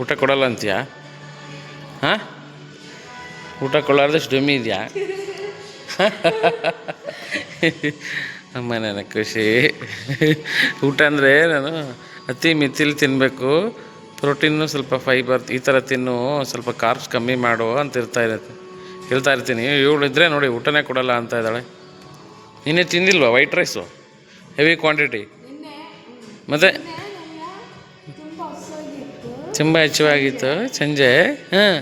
ಊಟ ಕೊಡಲ್ಲ ಅಂತೀಯಾ? ಹಾಂ? ಊಟ ಕೊಡಲಾರ್ದಷ್ಟು ಡುಮಿ ಇದೆಯಾ? ಅಮ್ಮ ನನಗೆ ಖುಷಿ. ಊಟ ಅಂದರೆ ನಾನು ಅತಿ ಮಿತಿಲಿ ತಿನ್ನಬೇಕು ಪ್ರೋಟೀನು ಸ್ವಲ್ಪ ಫೈಬರ್ ಈ ಥರ ತಿನ್ನು ಸ್ವಲ್ಪ ಕಾರ್ಬ್ಸ್ ಕಮ್ಮಿ ಮಾಡು ಅಂತ ಇರ್ತಾ ಇರುತ್ತೆ. ಹೇಳ್ತಾ ಇರ್ತೀನಿ. ಇವಳು ಇದ್ದರೆ ನೋಡಿ ಊಟನೇ ಕೊಡಲ್ಲ ಅಂತ ಇದ್ದಾಳೆ. ನಿನ್ನೆ ತಿಂದಿಲ್ವಾ ವೈಟ್ ರೈಸು? Heavy quantity. ಮತ್ತು? ತುಂಬ ಹೆಚ್ಚವಾಗಿತ್ತು. ಸಂಜೆ. ಹಾಂ.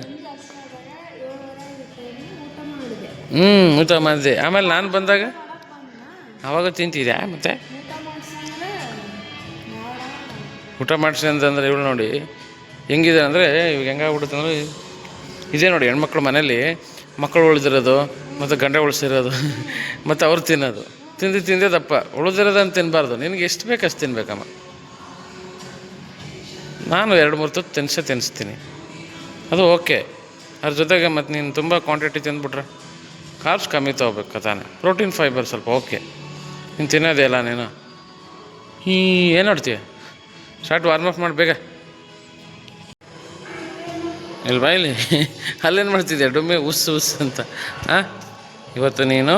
ಹ್ಞೂ ಊಟ ಮಾಡಿದೆ. ಆಮೇಲೆ ನಾನು ಬಂದಾಗ ಆವಾಗ ತಿಂತಿದ್ಯಾ ಮತ್ತೆ? ಊಟ ಮಾಡಿಸಿ ಅಂತಂದ್ರೆ ಇವಳು ನೋಡಿ, ಹೆಂಗಿದೆ ಅಂದರೆ ಇವಾಗ ಹೆಂಗಾಗ್ಬಿಡುತ್ತೆ ಅಂದರೆ ಇದೇ ನೋಡಿ ಹೆಣ್ಮಕ್ಳು ಮನೇಲಿ ಮಕ್ಕಳು ಉಳಿದಿರೋದು ಮತ್ತು ಗಂಡ ಉಳಿಸಿರೋದು ಮತ್ತು ಅವ್ರು ತಿನ್ನೋದು. ತಿಂದು ತಿಂದೇ ದಪ್ಪ. ಉಳಿದಿರೋದನ್ನು ತಿನ್ನಬಾರ್ದು ನಿನಗೆ ಎಷ್ಟು ಬೇಕು ಅಷ್ಟು ತಿನ್ಬೇಕಮ್ಮ. ನಾನು ಎರಡು ಮೂರು ತುತ್ತು ತಿನ್ಸೇ ತಿನ್ನಿಸ್ತೀನಿ ಅದು ಓಕೆ. ಅದ್ರ ಜೊತೆಗೆ ಮತ್ತು ನೀನು ತುಂಬ ಕ್ವಾಂಟಿಟಿ ತಿಂದ್ಬಿಟ್ರೆ ಕಾರ್ಬ್ಸ್ ಕಮ್ಮಿ ತೊಗೋಬೇಕು ತಾನೆ. ಪ್ರೋಟೀನ್ ಫೈಬರ್ ಸ್ವಲ್ಪ ಓಕೆ. ನೀನು ತಿನ್ನೋದೇ ಇಲ್ಲ ನೀನು. ಈ ಏನು ನೋಡ್ತೀಯ ಸ್ಟಾರ್ಟ್ ವಾರ್ಮ್ ಅಪ್ ಮಾಡಿ ಬೇಗ. ಇಲ್ಲಿ ಬಾ ಇಲ್ಲಿ. ಅಲ್ಲೇನು ಮಾಡ್ತಿದ್ದೆ ಡುಮ್ಮೆ ಉಸ್ ಉಸ್ ಅಂತ. ಹಾಂ ಇವತ್ತು ನೀನು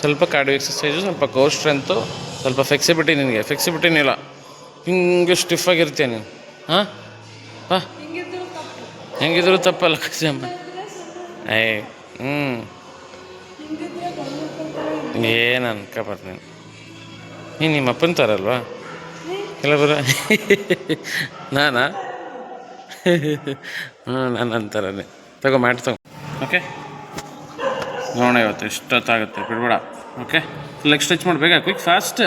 ಸ್ವಲ್ಪ ಕಾರ್ಡಿಯೋ ಎಕ್ಸಸೈಸು ಸ್ವಲ್ಪ ಕೋರ್ ಸ್ಟ್ರೆಂತು ಸ್ವಲ್ಪ ಫ್ಲೆಕ್ಸಿಬಿಲಿಟಿ ನಿನಗೆ. ಫ್ಲೆಕ್ಸಿಬಿಲಿಟಿನೇ ಇಲ್ಲ ಹಿಂಗೆ ಸ್ಟಿಫ್ ಆಗಿರ್ತೇನೆ. ಹಾಂ? ಬಾ ಹೆಂಗಿದ್ರು ತಪ್ಪಲ್ಲ ಕಸಮ್ಮ ಏ ಹ್ಞೂ ಏನು ಅನ್ಕೋಬಾರ್ದು ನೀನು ನಿಮ್ಮ ಅಪ್ಪನ ತರಲ್ವಾ ಕೆಲವರು ನಾನಾ? ಹ್ಞೂ ನಾನು ಅಂತಾರೆ ತಗೋ ಮಾಡಿ ತಗೋ. ಓಕೆ ನೋಡೋಣ ಇವತ್ತು ಎಷ್ಟೊತ್ತಾಗುತ್ತೆ. ಬಿಡ್ಬೇಡ. ಓಕೆ ಲೆಗ್ ಸ್ಟ್ರೆಚ್ ಮಾಡಬೇಕಾ? ಕ್ವಿಕ್ ಫಾಸ್ಟ್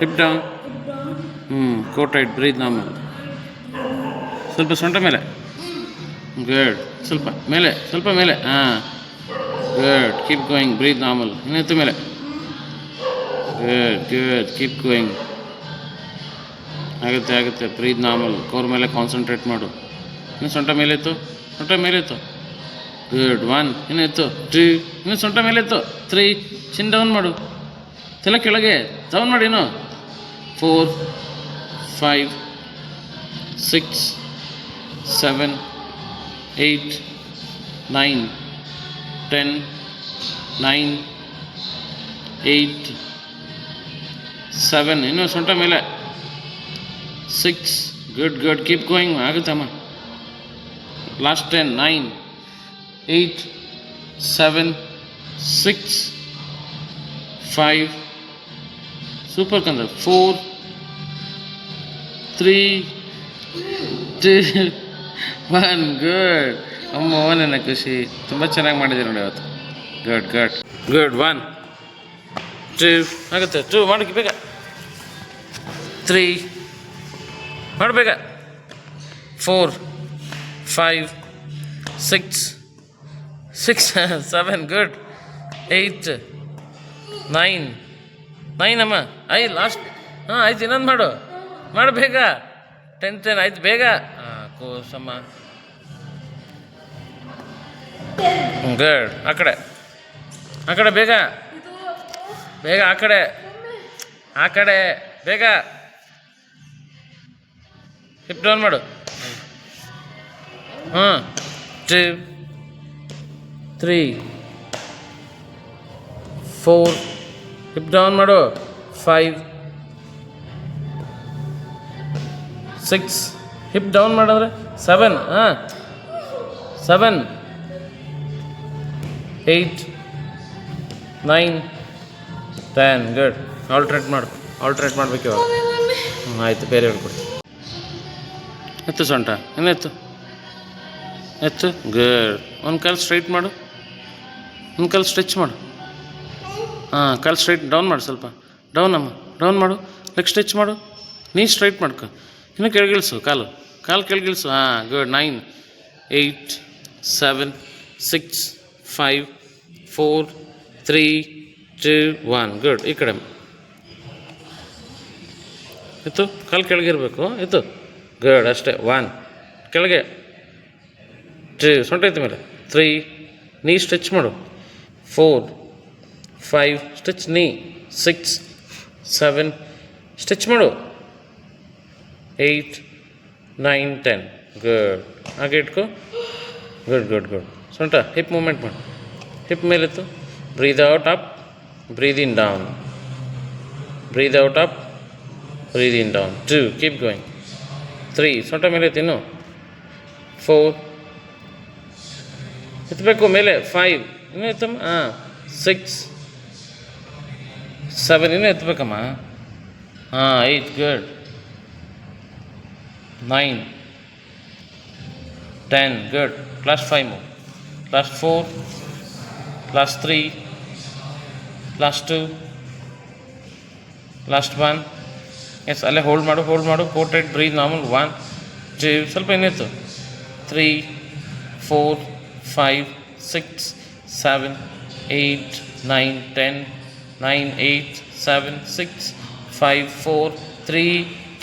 ಹಿಪ್ ಡೌನ್ ಹ್ಞೂ ಕೋಟ್ ಐಟ್ ಬ್ರೀದ್ ನಾರ್ಮಲ್ ಸ್ವಲ್ಪ ಸೊಂಟ ಮೇಲೆ. ಗುಡ್ ಸ್ವಲ್ಪ ಮೇಲೆ ಸ್ವಲ್ಪ ಮೇಲೆ. ಹಾಂ. Good keep going breathe normal ಇನ್ನೆತ್ತು ಮೇಲೆ. ಗುಡ್ ಗುಡ್ ಕೀಪ್ ಗೋಯಿಂಗ್ ಆಗುತ್ತೆ ಆಗುತ್ತೆ. ಬ್ರೀತ್ ನಾರ್ಮಲ್ ಕೋರ್ ಮೇಲೆ ಕಾನ್ಸಂಟ್ರೇಟ್ ಮಾಡು. ಇನ್ನು ಸೊಂಟ ಮೇಲೆ ಇತ್ತು ಸೊಂಟ ಮೇಲೆ ಇತ್ತು ಗುಡ್ ಒನ್ ಇನ್ನು ಇತ್ತು ಟೂ ಇನ್ನು ಸೊಂಟ ಮೇಲೆ ಇತ್ತು ತ್ರೀ ಚಿನ್ ಡೌನ್ ಮಾಡು. ತಲೆ ಕೆಳಗೆ. ಡೌನ್ ಮಾಡಿ ಇನ್ನು. Four five six seven eight nine ten nine eight seven ಇನ್ನೂ ಸೊಂಟ ಮೇಲೆ six good good keep going ಆಗುತ್ತಮ್ಮ last ten nine eight seven six five super ಕಂದ್ರೆ four three two, one. Good ಅಮ್ಮ ನನ್ನ ಖುಷಿ. ತುಂಬ ಚೆನ್ನಾಗಿ ಮಾಡಿದ್ದೀರಿ ನೋಡಿ ಅವತ್ತು. Good good good one two ಆಗುತ್ತೆ. ಟೂ ಮಾಡೋಕ್ಕೆ ಬೇಗ. ತ್ರೀ ಮಾಡಬೇಕ four five six six seven good eight nine nine ಅಮ್ಮ. ಐ ಲಾಸ್ಟ್ ಹಾಂ ಆಯ್ತು ಇನ್ನೊಂದು ಮಾಡು. ಮಾಡು ಬೇಗ. ಟೆನ್ ಟೆನ್ ಆಯ್ತು, ಬೇಗ. ಕೋಸಮ್ಮ ಗುಡ್ ಆ ಕಡೆ. ಆ ಕಡೆ ಬೇಗ. ಬೇಗ ಆ ಕಡೆ. ಆ ಕಡೆ. ಬೇಗ. ಹಿಪ್ ಡೌನ್ ಮಾಡು. ಹಾಂ two three four hip down ಮಾಡು. Five six. ಹಿಪ್ ಡೌನ್ ಮಾಡಿದ್ರೆ ಸೆವೆನ್ ಹಾಂ. Seven eight nine ten good alternate ಮಾಡು. ಆಲ್ಟ್ರೇಟ್ ಮಾಡ್ಬೇಕು ಇವಾಗ. ಹ್ಞೂ ಆಯಿತು. ಬೇರೆ ಹೇಳ್ಕೊಡ್ತೀನಿ ಎತ್ತು ಸೊಂಟ. ಇನ್ನೆತ್ತು ಎತ್ತು. ಗುಡ್ ಒಂದು ಕಾಲು ಸ್ಟ್ರೈಟ್ ಮಾಡು. ಒಂದು ಕಾಲು ಸ್ಟ್ರೆಚ್ ಮಾಡು. ಹಾಂ ಕಾಲು ಸ್ಟ್ರೈಟ್ ಡೌನ್ ಮಾಡು ಸ್ವಲ್ಪ. ಡೌನ್ ಅಮ್ಮ. ಡೌನ್ ಮಾಡು. ಲೆಗ್ ಸ್ಟ್ರೆಚ್ ಮಾಡು. ನೀ ಸ್ಟ್ರೈಟ್ ಮಾಡ್ಕೊ. ಇನ್ನು ಕೆಳಗಿಳಿಸು, ಕಾಲು. ಕಾಲು ಕೆಳಗಿಳಿಸು. ಹಾಂ good nine eight seven six five four three two one good ಈ ಕಡೆ. ಇತ್ತು? ಕಾಲು ಕೆಳಗಿರಬೇಕು. ಇತ್ತು? ಗುಡ್ ಅಷ್ಟೇ. ಒನ್ ಕೆಳಗೆ. ಟೂ ಸೊಂಟ ಐತೆ ಮೇಲೆ. ತ್ರೀ ನೀ ಸ್ಟಿಚ್ ಮಾಡು. Four five stretch knee six seven stretch ಮಾಡು. ಏಯ್ಟ್ ನೈನ್ ಟೆನ್ ಗುಡ್ ಹಾಗೆ ಇಟ್ಕೋ ಗುಡ್ ಗುಡ್ ಗುಡ್ ಸೊಂಟ ಹಿಪ್ ಮೂಮೆಂಟ್ ಮಾಡು hip ಮೇಲೆತ್ತು breathe out up breathe in down breathe out up breathe in down two keep going three ಸೊಂಟ ಮೇಲೆ ತಿನ್ನು four ಎತ್ತಬೇಕು ಮೇಲೆ five ಇನ್ನೂ ಎತ್ತಮ್ಮ ಹಾಂ ಸಿಕ್ಸ್ ಸೆವೆನ್ ಇನ್ನೂ ಎತ್ತಬೇಕಮ್ಮ ಹಾಂ eight good nine ten good class five ಮು class four class three class two last one yes ಅಲ್ಲೇ ಹೋಲ್ಡ್ ಮಾಡು ಹೋಲ್ಡ್ ಮಾಡು portrait breathe normal one two ಸ್ವಲ್ಪ ಏನಿತ್ತು three four five six seven eight nine ten nine eight seven six five four three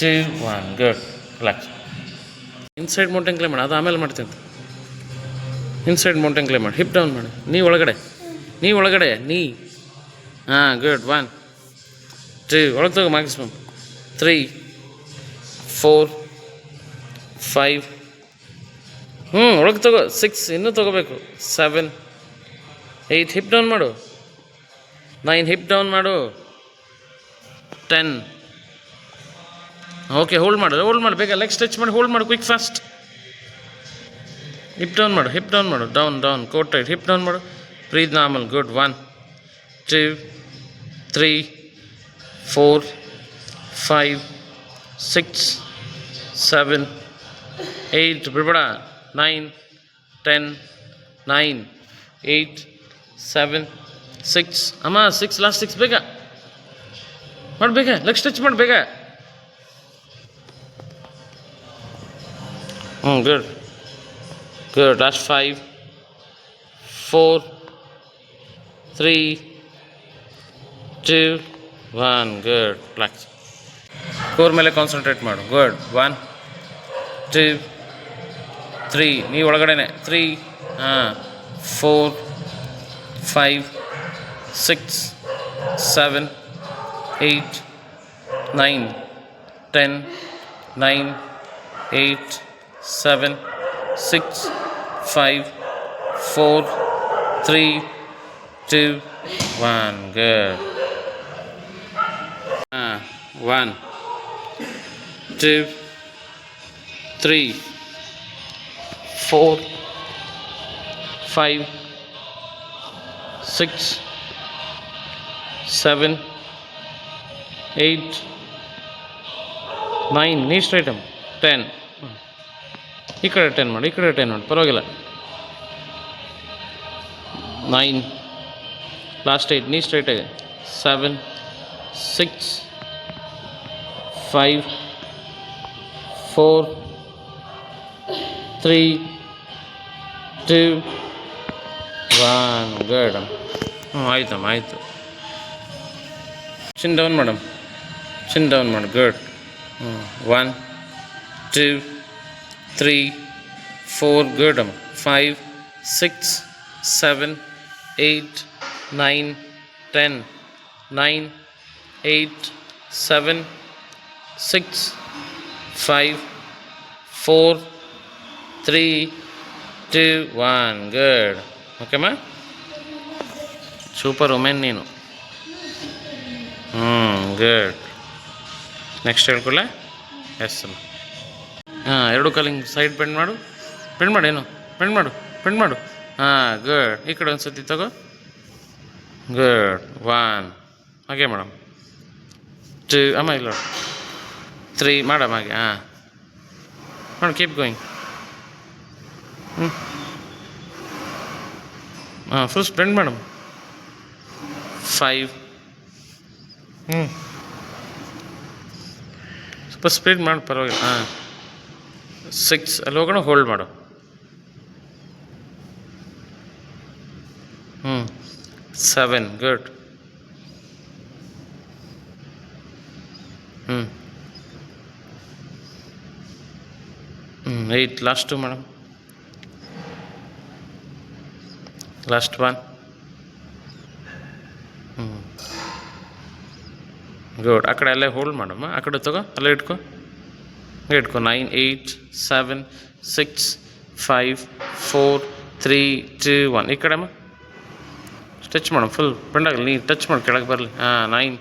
two one good relax inside mountain climb ಮಾಡಿ. ಅದು ಆಮೇಲೆ ಮಾಡ್ತೀನಿ inside mountain climb ಮಾಡಿ. Hip down ಮಾಡಿ. ನೀ ಒಳಗಡೆ. ನೀ ಒಳಗಡೆ. ನೀ. ಹಾಂ ಗುಡ್ ಒನ್ ತ್ರೀ ಒಳಗೆ ತಗೋ ಮ್ಯಾಕ್ಸಿಮಮ್ ತ್ರೀ ಫೋರ್ ಫೈವ್ ಹ್ಞೂ ಒಳಗೆ ತಗೋ. ಸಿಕ್ಸ್ ಇನ್ನೂ ತಗೋಬೇಕು. ಸೆವೆನ್ ಏಯ್ಟ್ ಹಿಪ್ ಡೌನ್ ಮಾಡು. ನೈನ್ ಹಿಪ್ ಡೌನ್ ಮಾಡು. ಟೆನ್ ಓಕೆ ಹೋಲ್ಡ್ ಮಾಡು ಹೋಲ್ಡ್ ಮಾಡು ಬೇಗ ಲೆಗ್ ಸ್ಟ್ರೆಚ್ ಮಾಡಿ ಹೋಲ್ಡ್ ಮಾಡು ಕ್ವಿಕ್ ಫಾಸ್ಟ್ ಹಿಪ್ ಡೌನ್ ಮಾಡು ಹಿಪ್ ಡೌನ್ ಮಾಡು down down core tight hip down ಮಾಡು breathe normal good one two three four five six seven eight ಬಿಡ್ಬೇಡ nine ten nine eight seven six ಅಮ್ಮ six last six ಬೇಗ ಮಾಡಿ ಬೇಗ leg stretch ಮಾಡಿ ಬೇಗ ಹ್ಞೂ good good last five four three two one good relax core ಮೇಲೆ concentrate ಮಾಡು. Good one two three knee ಒಳಗಡೆನೆ. ತ್ರೀ ಹಾಂ four five six seven eight nine ten nine eight seven, six, five, four, three, two, one. Good. Uh, one, two, three, four, five, six, seven, eight, nine. Knee straighten. Ten. ಈ ಕಡೆ ten ಮಾಡಿ, ಈ ಕಡೆ ten ಮಾಡಿ, ಪರವಾಗಿಲ್ಲ. Nine last eight ನೀ ಸ್ಟ್ರೈಟಾಗಿ seven six five four three two one good ಹ್ಞೂ ಆಯ್ತಮ್ಮ ಆಯಿತು chin down madam chin down ಮಾಡಿ ಗುಡ್ ಹ್ಞೂ one two three four good ಅಮ್ಮ five six seven eight nine ten nine eight seven six five four three two one good ಓಕೆಮ್ಮ super women ನೀನು ಹ್ಞೂ good next ಹೇಳ್ಕೊಳ್ಳೆ yes ಅಮ್ಮ ಹಾಂ, ಎರಡು ಕಾಲಿಂಗ್ ಸೈಡ್ ಬೆಂಡ್ ಮಾಡು. ಬೆಂಡ್ ಮಾಡು, ಏನು? ಬೆಂಡ್ ಮಾಡು ಬೆಂಡ್ ಮಾಡು. ಹಾಂ ಗುಡ್ ಈ ಕಡೆ ಒಂದು ಸತಿ ತಗೋ. ಗುಡ್ ಒನ್ ಹಾಗೆ ಮೇಡಮ್. ಟೂ ಅಮ್ಮ, ಇಲ್ಲ. ತ್ರೀ ಮಾಡಮ್ಮ ಹಾಗೆ, ಹಾಂ. ಮಾಡು ಕೀಪ್ ಗೋಯಿಂಗ್ ಹ್ಞೂ ಹಾಂ ಫುಲ್ ಸ್ಪೆಂಡ್ ಮೇಡಮ್. ಫೈವ್ ಹ್ಞೂ ಸ್ವಲ್ಪ ಸ್ಪೀಡ್ ಮಾಡಿ, ಪರವಾಗಿಲ್ಲ. ಹಾಂ. ಸಿಕ್ಸ್, ಅಲ್ಲಿ ಹೋಗೋಣ ಹೋಲ್ಡ್ ಮಾಡು. ಹ್ಞೂ ಸೆವೆನ್ ಗುಡ್ ಹ್ಞೂ ಹ್ಞೂ eight last madam last one ಹ್ಞೂ ಗುಡ್ ಆ ಕಡೆ ಅಲ್ಲೇ ಹೋಲ್ಡ್ ಮಾಡಮ್ಮ ಆ ಕಡೆ ತಗೋ, ಅಲ್ಲೇ ಇಟ್ಕೋ. ಇಟ್ಕೊ nine eight seven six five four three two one ಈ ಕಡೆಮ್ಮ ಸ್ಟಿಚ್ ಮಾಡು ಫುಲ್ ಬೆಂಡಾಗಲಿ ನೀ ಟಚ್ ಮಾಡಿ ಕೆಳಗೆ ಬರಲಿ ಹಾಂ nine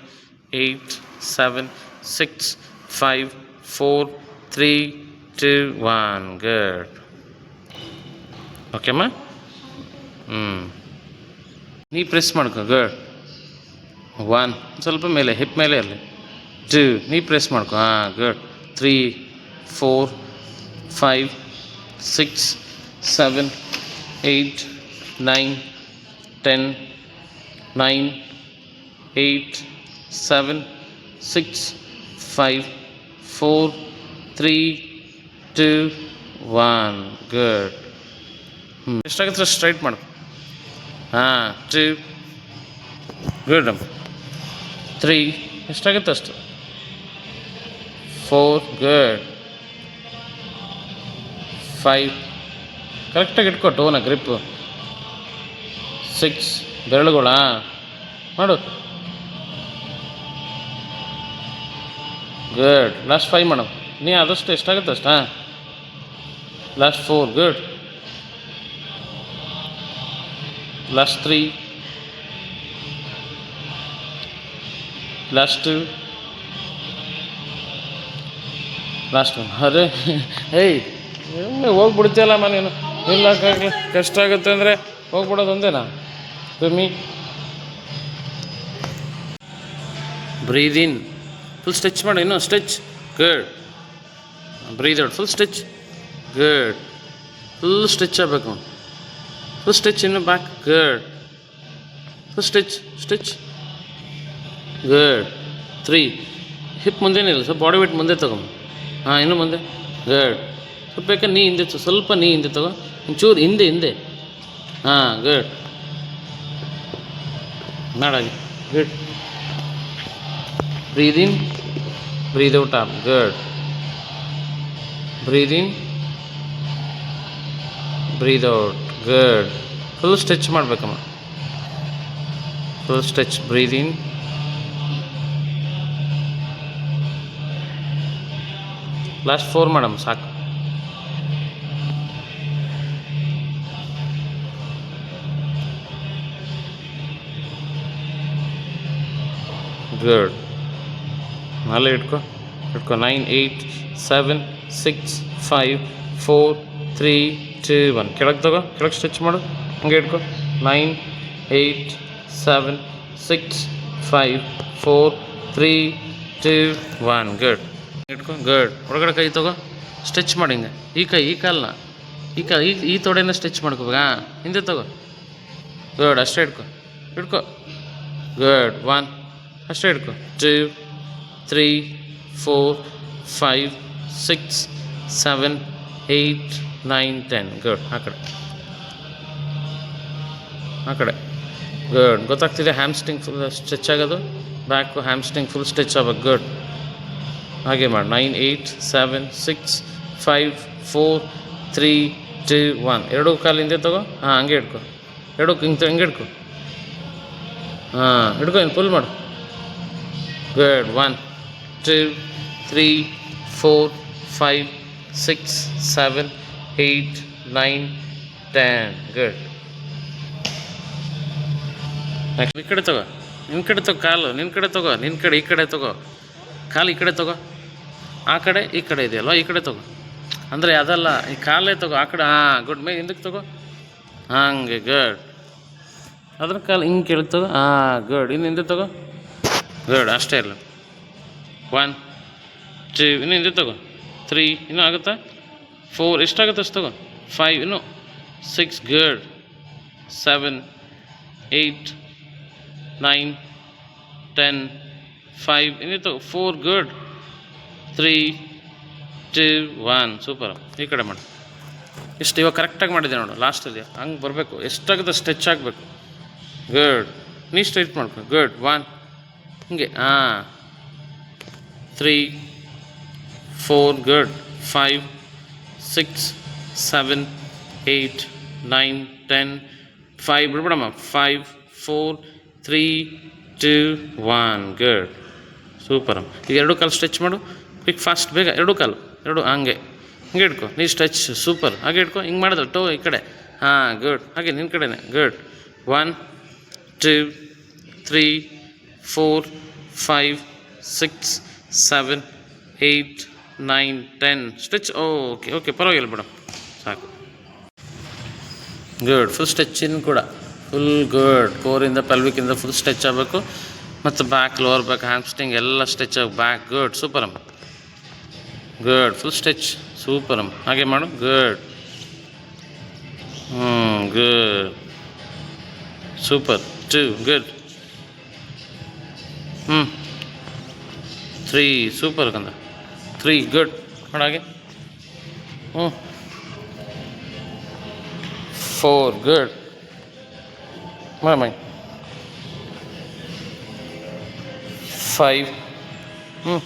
eight seven six five four three two one good ಓಕೆಮ್ಮ ಹ್ಞೂ ನೀ ಪ್ರೆಸ್ ಮಾಡ್ಕೊ ಗುಡ್ ಒನ್ ಸ್ವಲ್ಪ ಮೇಲೆ ಹಿಪ್ ಮೇಲೆ ಇರಲಿ ಟೂ ನೀ ಪ್ರೆಸ್ ಮಾಡ್ಕೊ ಹಾಂ good three four five six seven eight nine ten nine eight seven six five four three two one good ಹ್ಞೂ ಎಷ್ಟಾಗುತ್ತೆ ಸ್ಟ್ರೈಟ್ ಮಾಡು ಹಾಂ ಟೂ ಗುಡ್ ತ್ರೀ ಎಷ್ಟಾಗುತ್ತೆ ಅಷ್ಟು ಫೋರ್ ಗುಡ್ Five ಕರೆಕ್ಟಾಗಿ ಇಟ್ಕೋ ಟೋನ ಗ್ರಿಪ್ಪು ಸಿಕ್ಸ್ ಬೆರಳುಗಳ. ಮಾಡು. ಗುಡ್ ಲಾಸ್ಟ್ ಫೈವ್ ಮೇಡಮ್ ನೀ ಆದಷ್ಟು ಎಷ್ಟಾಗುತ್ತೆ ಅಷ್ಟಾ? Last four good last three last two last one ಅರೆ ಏಯ್ ಒಮ್ಮೆ ಹೋಗ್ಬಿಡ್ತೀಯಲ್ಲಮ್ಮ ನೀನು. ನಿಲ್ಲಕ್ಕಾಗಲಿ ಕಷ್ಟ ಆಗುತ್ತೆ ಅಂದರೆ ಹೋಗ್ಬಿಡೋದು ಒಂದೇನಾ? ಕಮ್ಮಿ ಬ್ರೀದ್ ಇನ್. ಫುಲ್ ಸ್ಟಿಚ್ ಮಾಡಿ, ಇನ್ನೂ stretch good breathe out full stretch good full stretch ಆಗಬೇಕು ಫುಲ್ ಸ್ಟಿಚ್ ಇನ್ನು back good full stretch stretch good three hip ಮುಂದೇನಿಲ್ಲ, ಸ್ವಲ್ಪ ಬಾಡಿ ವೇಟ್ ಮುಂದೆ ತಗೊಂಡು ಹಾಂ, ಇನ್ನು ಮುಂದೆ. ಗುಡ್ ಬೇಕಾದ್ರೆ ನೀ ಹಿಂದೆ ಸ್ವಲ್ಪ ನೀ ಹಿಂದೆ ತಗೋ, ಒಂಚೂರು ಹಿಂದೆ ಹಿಂದೆ. ಹಾಂ good ಮಾಡಾಗಿ good breathe in breathe out up good breathe in breathe out good full stretch ಮಾಡಬೇಕಮ್ಮ. Full stretch breathe in last four madam ಸಾಕು. ಗುಡ್ ನಾಳೆ ಇಟ್ಕೊ ಇಟ್ಕೊ. Nine eight seven six five four three two one ಕೆಳಗೆ ತಗೋ, ಕೆಳಗೆ stitch ಮಾಡು. ಹಂಗೆ ಇಟ್ಕೊ. Nine eight seven six five four three two one good ಇಟ್ಕೊ. ಗುಡ್ ಹೊರಗಡೆ ಕೈ ತಗೋ. ಸ್ಟಿಚ್ ಮಾಡಿ ಹಿಂಗೆ. ಈ ಕೈ, ಈ ಕಾಲನ್ನ ಈ ಕೈ, ಈ ಈ ತೊಡೆಯನ್ನು ಸ್ಟಿಚ್ ಮಾಡ್ಕೋಬೇಕು? ಹಾಂ ಹಿಂದೆ ತಗೋ. ಗುಡ್ ಅಷ್ಟೇ ಇಟ್ಕೊ. ಇಟ್ಕೊ. ಗುಡ್ ಒನ್ ಅಷ್ಟೇ ಹಿಡ್ಕೊ. Two three four five six seven eight nine ten good ಆ ಕಡೆ. ಆ ಕಡೆ. ಗುಡ್ ಗೊತ್ತಾಗ್ತಿದೆ ಹ್ಯಾಮ್ಸ್ಟಿಂಗ್ ಫುಲ್ ಸ್ಟ್ರೆಚ್ ಆಗೋದು? ಬ್ಯಾಕು ಹ್ಯಾಮ್ಸ್ಟಿಂಗ್ ಫುಲ್ ಸ್ಟ್ರೆಚ್ ಆಗ್ಬೇಕು ಗುಡ್ ಹಾಗೆ ಮಾಡಿ. Nine eight seven six five four three two one ಎರಡು ಕಾಲು ಹಿಂದೆ ತಗೋ? ಹಾಂ, ಹಂಗೆ ಹಿಡ್ಕೊ. ಎರಡು ಹಿಂಗೆ ಹಿಂಗೆ ಹಿಡ್ಕೊ. ಹಾಂ, ಹಿಡ್ಕೊ, ಇನ್ನು ಫುಲ್ ಮಾಡು. Good one two three four five six seven eight nine ten good next ಕಡೆ ತಗೋ. ನಿನ್ನ ಕಡೆ ತಗೋ ಕಾಲು. ನಿನ್ನ ಕಡೆ ತಗೋ. ನಿನ್ನ ಕಡೆ, ಈ ಕಡೆ ತಗೋ. ಕಾಲು ಈ ಕಡೆ ತಗೋ. ಆ ಕಡೆ, ಈ ಕಡೆ ಇದೆಯಲ್ವ ಈ ಕಡೆ ತಗೋ. ಅಂದರೆ ಅದಲ್ಲ, ಈ ಕಾಲೇ ತಗೋ. ಆ ಕಡೆ, ಹಾಂ, ಗುಡ್. ಮೇ ಹಿಂದಕ್ಕೆ ತಗೋ. ಹಂಗೆ ಗುಡ್ ಅದ್ರ ಕಾಲು ಹಿಂಗೆ ಕೆಳಗೆ ತಗೋ ಹಾಂ ಗುಡ್ ಇನ್ನು ಹಿಂದೆ ತಗೋ. ಗುಡ್ ಅಷ್ಟೇ ಇಲ್ಲ ಒನ್ ಟೂ ಇನ್ನು ಇದು ತಗೋ. ತ್ರೀ ಇನ್ನೂ ಆಗುತ್ತಾ? ಫೋರ್ ಎಷ್ಟಾಗುತ್ತೆ ಅಷ್ಟು ತಗೋ? ಫೈವ್ ಇನ್ನು? Six ಗರ್ಡ್ seven eight nine ten five ಇನ್ನಿತ್ತು four good three two one super ಈ ಕಡೆ ಮಾಡಿ. ಇಷ್ಟು ಇವಾಗ ಕರೆಕ್ಟಾಗಿ ಮಾಡಿದೆ ನೋಡು ಲಾಸ್ಟಲ್ಲಿ ಹಂಗೆ ಬರಬೇಕು. ಎಷ್ಟಾಗುತ್ತೆ ಸ್ಟೆಚ್ ಆಗಬೇಕು. ಗುಡ್ ನೀ ಸ್ಟ್ರೈಟ್ ಮಾಡ್ಕೊ. ಗುಡ್ ಒನ್ ಹಿಂಗೆ ಹಾಂ three four good five six seven eight nine ten five ಬಿಡ್ಬಿಡಮ್ಮ. Five four three two one good super ಈಗ ಎರಡು ಕಾಲು ಸ್ಟ್ರೆಚ್ ಮಾಡು. ಕ್ವಿಕ್ ಫಾಸ್ಟ್ ಬೇಗ. ಎರಡು ಕಾಲು. ಎರಡು, ಹಂಗೆ. ಹಿಂಗೆ ಇಟ್ಕೊ. ನೀ ಸ್ಟ್ರೆಚ್ ಸೂಪರ್ ಹಾಗೆ ಇಟ್ಕೊ. ಹಿಂಗೆ ಮಾಡಿದ್ರೆ ಟೋ ಈ ಕಡೆ. ಹಾಂ ಗುಡ್ ಹಾಗೆ ನಿನ್ನ ಕಡೆನೇ. Good one two three four five six seven eight nine ten stretch okay okay ಪರವಾಗಿಲ್ಲ ಮೇಡಮ್ ಸಾಕು ಗುಡ್ ಫುಲ್ ಸ್ಟ್ರೆಚಿನ್ ಕೂಡ ಫುಲ್ ಗುಡ್ ಕೋರಿಂದ ಪೆಲ್ವಿಕಿಂದ ಫುಲ್ ಸ್ಟ್ರೆಚ್ ಆಗಬೇಕು ಮತ್ತು ಬ್ಯಾಕ್ ಲೋವರ್ ಬ್ಯಾಕ್ ಹ್ಯಾಮ್ಸ್ಟಿಂಗ್ ಎಲ್ಲ ಸ್ಟ್ರೆಚ್ ಆಗಿ ಬ್ಯಾಕ್ ಗುಡ್ ಸೂಪರ್ ಅಮ್ಮ ಗುಡ್ ಫುಲ್ ಸ್ಟ್ರೆಚ್ ಸೂಪರ್ ಅಮ್ಮ ಹಾಗೆ ಮಾಡು ಗುಡ್ ಹ್ಞೂ ಗುಡ್ ಸೂಪರ್ ಟು ಗುಡ್ ಹ್ಞೂ ತ್ರೀ ಸೂಪರ್ ಕಂದ. ತ್ರೀ ಗುಡ್ ಹಾಗೆ. ಹ್ಞೂ four good my my five ಹ್ಞೂ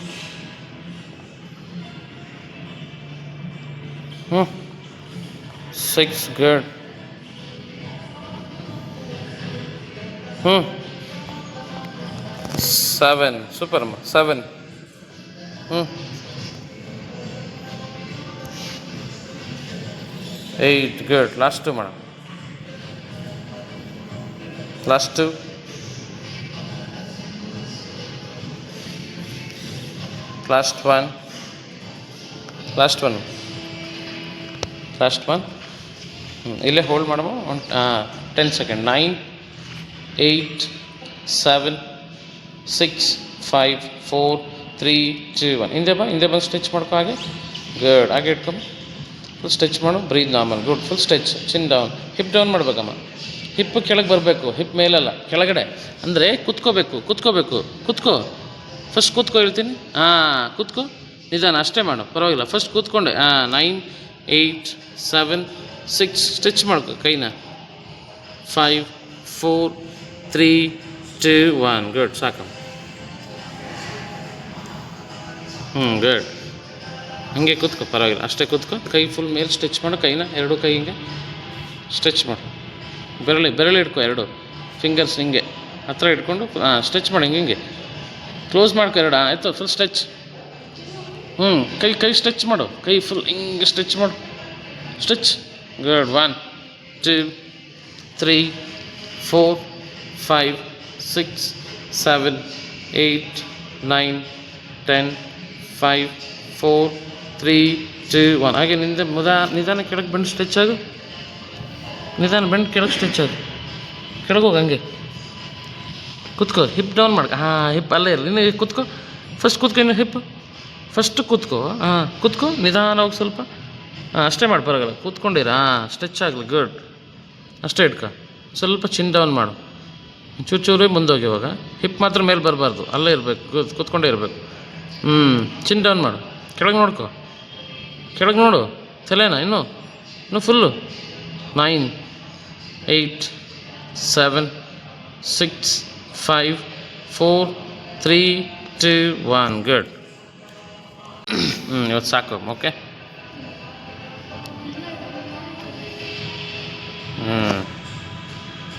ಹ್ಞೂ ಸಿಕ್ಸ್ ಗುಡ್ ಹ್ಞೂ ಸೆವೆನ್ ಸೂಪರ್ ಅಮ್ಮ ಸೆವೆನ್ ಹ್ಞೂ eight good last madam last last one last one last one ಇಲ್ಲೇ ಹೋಲ್ಡ್ ಮಾಡಮ್ಮ one ten second nine eight seven six five four three three one ಹಿಂದೆ ಬಾ ಹಿಂದೆ ಬಂದು ಸ್ಟಿಚ್ ಮಾಡ್ಕೊ ಹಾಗೆ. ಗರ್ಡ್ ಹಾಗೆ ಇಟ್ಕೊಂಬ ಫುಲ್ ಸ್ಟೆಚ್ ಮಾಡು. Breathe normal good full stretch chin down hip down ಮಾಡಬೇಕಮ್ಮ. Hip ಕೆಳಗೆ ಬರಬೇಕು. ಹಿಪ್ ಮೇಲಲ್ಲ. ಕೆಳಗಡೆ. ಅಂದರೆ ಕುತ್ಕೋಬೇಕು. ಕುತ್ಕೋಬೇಕು. ಕುತ್ಕೋ. ಫಸ್ಟ್ ಕೂತ್ಕೋ ಹೇಳ್ತೀನಿ. ಹಾಂ, ಕೂತ್ಕೋ. ನಿಧಾನ. ಅಷ್ಟೇ ಮಾಡು. ಪರವಾಗಿಲ್ಲ. ಫಸ್ಟ್ ಕೂತ್ಕೊಂಡೆ. ಹಾಂ nine eight seven six stretch ಮಾಡ್ಕೋ ಕೈನ. Five four three two one good ಸಾಕಮ್ಮ. ಹ್ಞೂ ಗುಡ್ ಹಾಗೆ ಕೂತ್ಕೊ, ಪರವಾಗಿಲ್ಲ. ಅಷ್ಟೇ ಕೂತ್ಕೊ. ಕೈ ಫುಲ್ ಮೇಲೆ ಸ್ಟಿಚ್ ಮಾಡು. ಕೈನ ಎರಡು ಕೈ ಹಿಂಗೆ ಸ್ಟ್ರೆಚ್ ಮಾಡು. ಬೆರಳಿ, ಬೆರಳು ಇಟ್ಕೋ ಎರಡು. ಫಿಂಗರ್ಸ್ ಹಿಂಗೆ. ಹತ್ರ ಇಟ್ಕೊಂಡು ಸ್ಟ್ರೆಚ್ ಮಾಡಿ ಹಿಂಗೆ ಹಿಂಗೆ. ಕ್ಲೋಸ್ ಮಾಡ್ಕೊ ಎರಡು. ಆಯಿತು ಫುಲ್ ಸ್ಟ್ರೆಚ್ ಹ್ಞೂ ಕೈ ಕೈ ಸ್ಟ್ರೆಚ್ ಮಾಡು. ಕೈ ಫುಲ್ ಹಿಂಗೆ ಸ್ಟ್ರೆಚ್ ಮಾಡು. Stretch good one two three four five six seven eight nine ten five four three two one ಹಾಗೆ ನಿಂದ ಮುದ, ನಿಧಾನ ಕೆಳಗೆ ಬಂದು ಸ್ಟ್ರೆಚ್ ಆಗು. ನಿಧಾನ ಬಂದು ಕೆಳಗೆ ಸ್ಟ್ರೆಚ್ ಆಗು. ಕೆಳಗೆ ಹೋಗಿ ಹಂಗೆ. ಕುತ್ಕೋ ಹಿಪ್ ಡೌನ್ ಮಾಡ್ಕೊ. ಹಾಂ ಹಿಪ್ ಅಲ್ಲೇ ಇರಲಿ. ನೀನು ಕುತ್ಕೋ. ಫಸ್ಟ್ ಕುತ್ಕೋ, ಇನ್ನು ಹಿಪ್ ಫಸ್ಟ್ ಕುತ್ಕೋ. ಹಾಂ, ಕುತ್ಕೋ. ನಿಧಾನವಾಗಿ ಸ್ವಲ್ಪ. ಹಾಂ, ಅಷ್ಟೇ ಮಾಡಿ, ಪರವಾಗಿಲ್ಲ. ಕೂತ್ಕೊಂಡಿರ? ಹಾಂ ಸ್ಟ್ರೆಚ್ ಆಗಲಿ ಗುಡ್ ಅಷ್ಟೇ ಇಟ್ಕೊ. ಸ್ವಲ್ಪ ಚಿನ್ ಡೌನ್ ಮಾಡು. ಚೂರು ಚೂರೇ ಮುಂದೋಗಿ ಇವಾಗ. ಹಿಪ್ ಮಾತ್ರ ಮೇಲೆ ಬರಬಾರ್ದು. ಅಲ್ಲೇ ಇರಬೇಕು. ಕೂತ್ಕೊಂಡೇ ಇರಬೇಕು. ಹ್ಞೂ ಚಿನ್ ಡೌನ್ ಮಾಡು. ಕೆಳಗೆ ನೋಡ್ಕೊ. ಕೆಳಗೆ ನೋಡು. ತಲೆನಾ ಇನ್ನು ಇನ್ನು full nine eight seven six five four three two one good ಹ್ಞೂ ಇವತ್ತು ಸಾಕು ಓಕೆ ಹ್ಞೂ